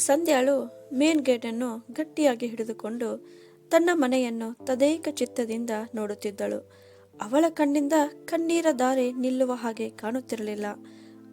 ಸಂಧ್ಯಾಳು main ಗೇಟನ್ನು ಗಟ್ಟಿಯಾಗಿ ಹಿಡಿದುಕೊಂಡು ತನ್ನ ಮನೆಯನ್ನು ತದೇಕ ಚಿತ್ತದಿಂದ ನೋಡುತ್ತಿದ್ದಳು. ಅವಳ ಕಣ್ಣಿಂದ ಕಣ್ಣೀರ ದಾರಿ ನಿಲ್ಲುವ ಹಾಗೆ ಕಾಣುತ್ತಿರಲಿಲ್ಲ.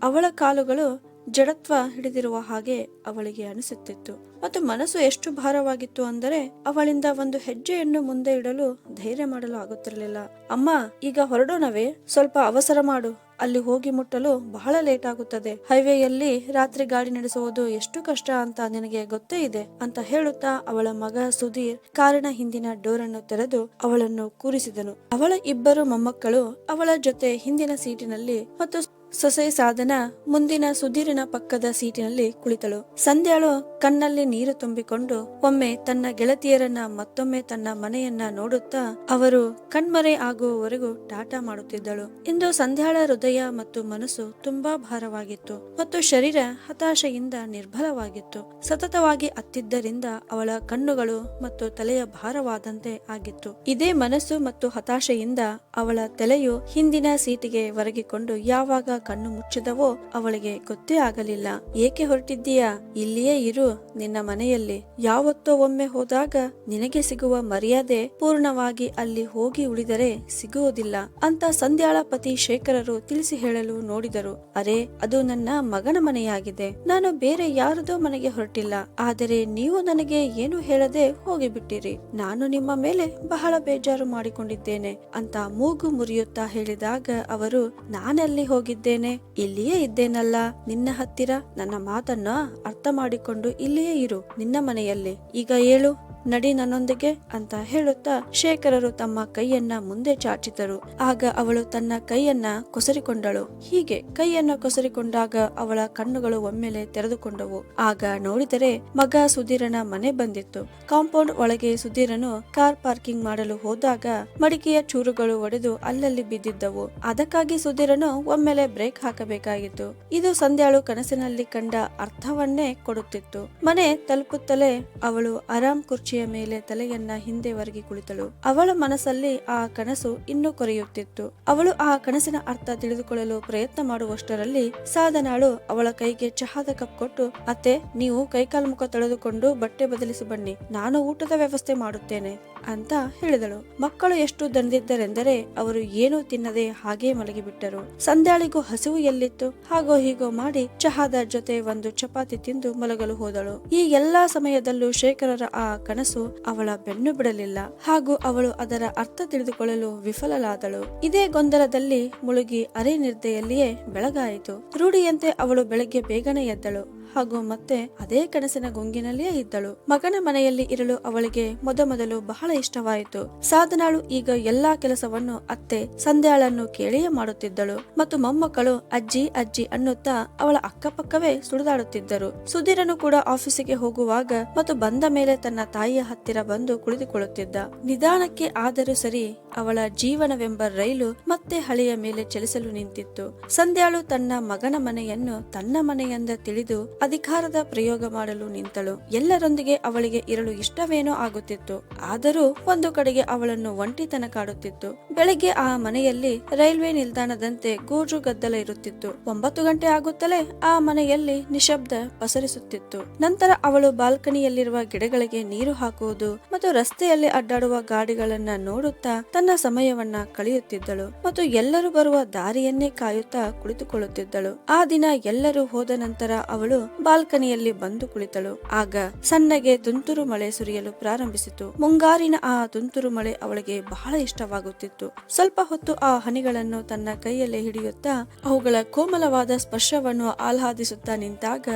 ಅವಳ ಕಾಲುಗಳು ಜಡತ್ವ ಹಿಡಿದಿರುವ ಹಾಗೆ ಅವಳಿಗೆ ಅನಿಸುತ್ತಿತ್ತು. ಮತ್ತು ಮನಸ್ಸು ಎಷ್ಟು ಭಾರವಾಗಿತ್ತು ಅಂದರೆ ಅವಳಿಂದ ಒಂದು ಹೆಜ್ಜೆಯನ್ನು ಮುಂದೆ ಇಡಲು ಧೈರ್ಯ ಮಾಡಲು ಆಗುತ್ತಿರಲಿಲ್ಲ. ಅಮ್ಮ, ಈಗ ಹೊರಡೋಣವೇ? ಸ್ವಲ್ಪ ಅವಸರ ಮಾಡು. ಅಲ್ಲಿ ಹೋಗಿ ಮುಟ್ಟಲು ಬಹಳ ಲೇಟ್ ಆಗುತ್ತದೆ. ಹೈವೇಯಲ್ಲಿ ರಾತ್ರಿ ಗಾಡಿ ನಡೆಸುವುದು ಎಷ್ಟು ಕಷ್ಟ ಅಂತ ನಿನಗೆ ಗೊತ್ತೇ ಇದೆ ಅಂತ ಹೇಳುತ್ತಾ ಅವಳ ಮಗ ಸುಧೀರ್ ಕಾರಿನ ಹಿಂದಿನ ಡೋರ್ ಅನ್ನು ತೆರೆದು ಅವಳನ್ನು ಕೂರಿಸಿದನು. ಅವಳ ಇಬ್ಬರು ಮೊಮ್ಮಕ್ಕಳು ಅವಳ ಜೊತೆ ಹಿಂದಿನ ಸೀಟಿನಲ್ಲಿ ಮತ್ತು ಸೊಸೆ ಸಾಧನ ಮುಂದಿನ ಸುಧೀರಿನ ಪಕ್ಕದ ಸೀಟಿನಲ್ಲಿ ಕುಳಿತಳು. ಸಂಧ್ಯಾಳು ಕಣ್ಣಲ್ಲಿ ನೀರು ತುಂಬಿಕೊಂಡು ಒಮ್ಮೆ ತನ್ನ ಗೆಳತಿಯರನ್ನ ಮತ್ತೊಮ್ಮೆ ತನ್ನ ಮನೆಯನ್ನ ನೋಡುತ್ತಾ ಅವರು ಕಣ್ಮರೆ ಆಗುವವರೆಗೂ ಟಾಟಾ ಮಾಡುತ್ತಿದ್ದಳು. ಇಂದು ಸಂಧ್ಯಾಳ ಹೃದಯ ಮತ್ತು ಮನಸ್ಸು ತುಂಬಾ ಭಾರವಾಗಿತ್ತು ಮತ್ತು ಶರೀರ ಹತಾಶೆಯಿಂದ ನಿರ್ಬಲವಾಗಿತ್ತು. ಸತತವಾಗಿ ಅತ್ತಿದ್ದರಿಂದ ಅವಳ ಕಣ್ಣುಗಳು ಮತ್ತು ತಲೆಯ ಭಾರವಾದಂತೆ ಆಗಿತ್ತು. ಇದೇ ಮನಸ್ಸು ಮತ್ತು ಹತಾಶೆಯಿಂದ ಅವಳ ತಲೆಯು ಹಿಂದಿನ ಸೀಟಿಗೆ ಒರಗಿಕೊಂಡು ಯಾವಾಗ ಕಣ್ಣು ಮುಚ್ಚಿದವೋ ಅವಳಿಗೆ ಗೊತ್ತೇ ಆಗಲಿಲ್ಲ. ಏಕೆ ಹೊರಟಿದ್ದೀಯಾ? ಇಲ್ಲಿಯೇ ಇರು, ನಿನ್ನ ಮನೆಯಲ್ಲಿ. ಯಾವತ್ತೋ ಒಮ್ಮೆ ಹೋದಾಗ ನಿನಗೆ ಸಿಗುವ ಮರ್ಯಾದೆ ಪೂರ್ಣವಾಗಿ ಅಲ್ಲಿ ಹೋಗಿ ಉಳಿದರೆ ಸಿಗುವುದಿಲ್ಲ ಅಂತ ಸಂಧ್ಯಾಳ ಪತಿ ಶೇಖರರು ತಿಳಿಸಿ ಹೇಳಲು ನೋಡಿದರು. ಅರೆ, ಅದು ನನ್ನ ಮಗನ ಮನೆಯಾಗಿದೆ. ನಾನು ಬೇರೆ ಯಾರದೋ ಮನೆಗೆ ಹೊರಟಿಲ್ಲ. ಆದರೆ ನೀವು ನನಗೆ ಏನು ಹೇಳದೆ ಹೋಗಿಬಿಟ್ಟಿರಿ. ನಾನು ನಿಮ್ಮ ಮೇಲೆ ಬಹಳ ಬೇಜಾರು ಮಾಡಿಕೊಂಡಿದ್ದೇನೆ ಅಂತ ಮೂಗು ಮುರಿಯುತ್ತಾ ಹೇಳಿದಾಗ ಅವರು, ನಾನಲ್ಲಿ ಹೋಗಿದ್ದೇನೆ ಇಲ್ಲಿಯೇ ಇದ್ದೇನಲ್ಲ? ನಿನ್ನ ಹತ್ತಿರ ನನ್ನ ಮಾತನ್ನ ಅರ್ಥ ಮಾಡಿಕೊಂಡು ಇಲ್ಲಿಯೇ ಇರು, ನಿನ್ನ ಮನೆಯಲ್ಲಿ. ಈಗ ಏಳು. ನಡಿ ನನ್ನೊಂದಿಗೆ ಅಂತ ಹೇಳುತ್ತಾ ಶೇಖರರು ತಮ್ಮ ಕೈಯನ್ನ ಮುಂದೆ ಚಾಚಿದರು. ಆಗ ಅವಳು ತನ್ನ ಕೈಯನ್ನ ಕೊಸರಿಕೊಂಡಳು. ಹೀಗೆ ಕೈಯನ್ನ ಕೊಸರಿಕೊಂಡಾಗ ಅವಳ ಕಣ್ಣುಗಳು ಒಮ್ಮೆಲೆ ತೆರೆದುಕೊಂಡವು. ಆಗ ನೋಡಿದರೆ ಮಗ ಸುಧೀರನ ಮನೆ ಬಂದಿತ್ತು. ಕಾಂಪೌಂಡ್ ಒಳಗೆ ಸುಧೀರನು ಕಾರ್ ಪಾರ್ಕಿಂಗ್ ಮಾಡಲು ಹೋದಾಗ ಮಡಿಕೆಯ ಚೂರುಗಳು ಒಡೆದು ಅಲ್ಲಲ್ಲಿ ಬಿದ್ದಿದ್ದವು. ಅದಕ್ಕಾಗಿ ಸುಧೀರನು ಒಮ್ಮೆಲೆ ಬ್ರೇಕ್ ಹಾಕಬೇಕಾಗಿತ್ತು. ಇದು ಸಂಧ್ಯಾಳು ಕನಸಿನಲ್ಲಿ ಕಂಡ ಅರ್ಥವನ್ನೇ ಕೊಡುತ್ತಿತ್ತು. ಮನೆ ತಲುಪುತ್ತಲೇ ಅವಳು ಆರಾಮ್ ಕುರ್ಚಿಯ ಮೇಲೆ ತಲೆಯನ್ನ ಹಿಂದೆ ಒರಗಿ ಕುಳಿತಳು. ಅವಳ ಮನಸ್ಸಲ್ಲಿ ಆ ಕನಸು ಇನ್ನೂ ಕೊರೆಯುತ್ತಿತ್ತು. ಅವಳು ಆ ಕನಸಿನ ಅರ್ಥ ತಿಳಿದುಕೊಳ್ಳಲು ಪ್ರಯತ್ನ ಮಾಡುವಷ್ಟರಲ್ಲಿ ಸಾಧನಾಳು ಅವಳ ಕೈಗೆ ಚಹಾದ ಕಪ್ ಕೊಟ್ಟು, ಅತ್ತೆ, ನೀವು ಕೈಕಾಲು ಮುಖ ತೊಳೆದುಕೊಂಡು ಬಟ್ಟೆ ಬದಲಿಸಿ ಬನ್ನಿ. ನಾನು ಊಟದ ವ್ಯವಸ್ಥೆ ಮಾಡುತ್ತೇನೆ. ಅಂತ ಹೇಳಿದಳು. ಮಕ್ಕಳು ಎಷ್ಟು ದಣಿದಿದ್ದರೆಂದರೆ ಅವರು ಏನೂ ತಿನ್ನದೆ ಹಾಗೆ ಮಲಗಿಬಿಟ್ಟರು. ಸಂಧ್ಯಾಳಿಗೂ ಹಸಿವು ಎಲ್ಲಿತ್ತು? ಹಾಗೋ ಹೀಗೋ ಮಾಡಿ ಚಹಾದ ಜೊತೆ ಒಂದು ಚಪಾತಿ ತಿಂದು ಮಲಗಲು ಹೋದಳು. ಈ ಎಲ್ಲಾ ಸಮಯದಲ್ಲೂ ಶೇಖರರ ಆ ಕನಸು ಅವಳ ಬೆನ್ನು ಬಿಡಲಿಲ್ಲ. ಹಾಗೂ ಅವಳು ಅದರ ಅರ್ಥ ತಿಳಿದುಕೊಳ್ಳಲು ವಿಫಲಲಾದಳು ಇದೇ ಗೊಂದಲದಲ್ಲಿ ಮುಳುಗಿ ಅರೆ ನಿರ್ದೆಯಲ್ಲಿಯೇ ಬೆಳಗಾಯಿತು. ರೂಢಿಯಂತೆ ಅವಳು ಬೆಳಗ್ಗೆ ಬೇಗನೆ ಎದ್ದಳು. ಹಾಗೂ ಮತ್ತೆ ಅದೇ ಕನಸಿನ ಗುಂಗಿನಲ್ಲಿಯೇ ಇದ್ದಳು. ಮಗನ ಮನೆಯಲ್ಲಿ ಇರಲು ಅವಳಿಗೆ ಮೊದಮೊದಲು ಬಹಳ ಇಷ್ಟವಾಯಿತು. ಸಾಧನಾಳು ಈಗ ಎಲ್ಲಾ ಕೆಲಸವನ್ನು ಅತ್ತೆ, ಸಂಧ್ಯಾಳನ್ನು ಕೇಳಿಯೇ ಮಾಡುತ್ತಿದ್ದಳು. ಮತ್ತು ಮೊಮ್ಮಕ್ಕಳು ಅಜ್ಜಿ ಅಜ್ಜಿ ಅನ್ನುತ್ತಾ ಅವಳ ಅಕ್ಕಪಕ್ಕವೇ ಸುಳಿದಾಡುತ್ತಿದ್ದರು ಸುಧೀರನು ಕೂಡ ಆಫೀಸಿಗೆ ಹೋಗುವಾಗ ಮತ್ತು ಬಂದ ಮೇಲೆ ತನ್ನ ತಾಯಿಯ ಹತ್ತಿರ ಬಂದು ಕುಳಿತುಕೊಳ್ಳುತ್ತಿದ್ದ. ನಿಧಾನಕ್ಕೆ ಆದರೂ ಸರಿ ಅವಳ ಜೀವನವೆಂಬ ರೈಲು ಮತ್ತೆ ಹಳೆಯ ಮೇಲೆ ಚಲಿಸಲು ನಿಂತಿತ್ತು. ಸಂಧ್ಯಾಳು ತನ್ನ ಮಗನ ಮನೆಯನ್ನು ತನ್ನ ಮನೆಯಿಂದ ತಿಳಿದು ಅಧಿಕಾರದ ಪ್ರಯೋಗ ಮಾಡಲು ನಿಂತಳು. ಎಲ್ಲರೊಂದಿಗೆ ಅವಳಿಗೆ ಇರಲು ಇಷ್ಟವೇನೋ ಆಗುತ್ತಿತ್ತು. ಆದರೂ ಒಂದು ಕಡೆಗೆ ಅವಳನ್ನು ಒಂಟಿತನ ಕಾಡುತ್ತಿತ್ತು. ಬೆಳಗ್ಗೆ ಆ ಮನೆಯಲ್ಲಿ ರೈಲ್ವೆ ನಿಲ್ದಾಣದಂತೆ ಗೂಜು ಗದ್ದಲ ಇರುತ್ತಿತ್ತು. ಒಂಬತ್ತು ಗಂಟೆ ಆಗುತ್ತಲೇ ಆ ಮನೆಯಲ್ಲಿ ನಿಶಬ್ದ ಪಸರಿಸುತ್ತಿತ್ತು. ನಂತರ ಅವಳು ಬಾಲ್ಕನಿಯಲ್ಲಿರುವ ಗಿಡಗಳಿಗೆ ನೀರು ಹಾಕುವುದು ಮತ್ತು ರಸ್ತೆಯಲ್ಲಿ ಅಡ್ಡಾಡುವ ಗಾಡಿಗಳನ್ನ ನೋಡುತ್ತಾ ತನ್ನ ಸಮಯವನ್ನ ಕಳೆಯುತ್ತಿದ್ದಳು ಮತ್ತು ಎಲ್ಲರೂ ಬರುವ ದಾರಿಯನ್ನೇ ಕಾಯುತ್ತಾ ಕುಳಿತುಕೊಳ್ಳುತ್ತಿದ್ದಳು. ಆ ದಿನ ಎಲ್ಲರೂ ಹೋದ ನಂತರ ಅವಳು ಬಾಲ್ಕನಿಯಲ್ಲಿ ಬಂದು ಕುಳಿತಳು. ಆಗ ಸಣ್ಣಗೆ ತುಂತುರು ಮಳೆ ಸುರಿಯಲು ಪ್ರಾರಂಭಿಸಿತು. ಮುಂಗಾರಿನ ಆ ತುಂತುರು ಮಳೆ ಅವಳಿಗೆ ಬಹಳ ಇಷ್ಟವಾಗುತ್ತಿತ್ತು. ಸ್ವಲ್ಪ ಹೊತ್ತು ಆ ಹನಿಗಳನ್ನು ತನ್ನ ಕೈಯಲ್ಲೇ ಹಿಡಿಯುತ್ತಾ ಅವುಗಳ ಕೋಮಲವಾದ ಸ್ಪರ್ಶವನ್ನು ಆಹ್ಲಾದಿಸುತ್ತಾ ನಿಂತಾಗ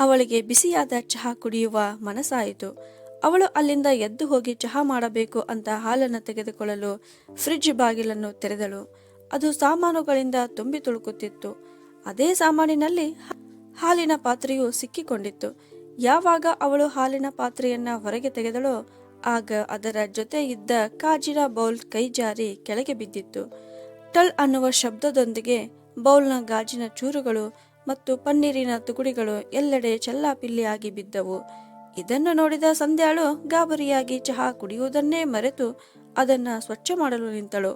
ಅವಳಿಗೆ ಬಿಸಿಯಾದ ಚಹಾ ಕುಡಿಯುವ ಮನಸ್ಸಾಯಿತು. ಅವಳು ಅಲ್ಲಿಂದ ಎದ್ದು ಹೋಗಿ ಚಹಾ ಮಾಡಬೇಕು ಅಂತ ಹಾಲನ್ನು ತೆಗೆದುಕೊಳ್ಳಲು ಫ್ರಿಡ್ಜ್ ಬಾಗಿಲನ್ನು ತೆರೆದಳು. ಅದು ಸಾಮಾನುಗಳಿಂದ ತುಂಬಿ ತುಳುಕುತ್ತಿತ್ತು. ಅದೇ ಸಾಮಾನಿನಲ್ಲಿ ಹಾಲಿನ ಪಾತ್ರೆಯು ಸಿಕ್ಕಿಕೊಂಡಿತ್ತು. ಯಾವಾಗ ಅವಳು ಹಾಲಿನ ಪಾತ್ರೆಯನ್ನ ಹೊರಗೆ ತೆಗೆದಳೋ ಆಗ ಅದರ ಜೊತೆ ಇದ್ದ ಕಾಜಿನ ಬೌಲ್ ಕೈ ಜಾರಿ ಕೆಳಗೆ ಬಿದ್ದಿತ್ತು. ಟಲ್ ಅನ್ನುವ ಶಬ್ದದೊಂದಿಗೆ ಬೌಲ್ನ ಗಾಜಿನ ಚೂರುಗಳು ಮತ್ತು ಪನ್ನೀರಿನ ತುಗುಡಿಗಳು ಎಲ್ಲೆಡೆ ಚೆಲ್ಲಾಪಿಲ್ಲಿಯಾಗಿ ಬಿದ್ದವು. ಇದನ್ನು ನೋಡಿದ ಸಂಧ್ಯಾಳು ಗಾಬರಿಯಾಗಿ ಚಹಾ ಕುಡಿಯುವುದನ್ನೇ ಮರೆತು ಅದನ್ನ ಸ್ವಚ್ಛ ಮಾಡಲು ನಿಂತಳು.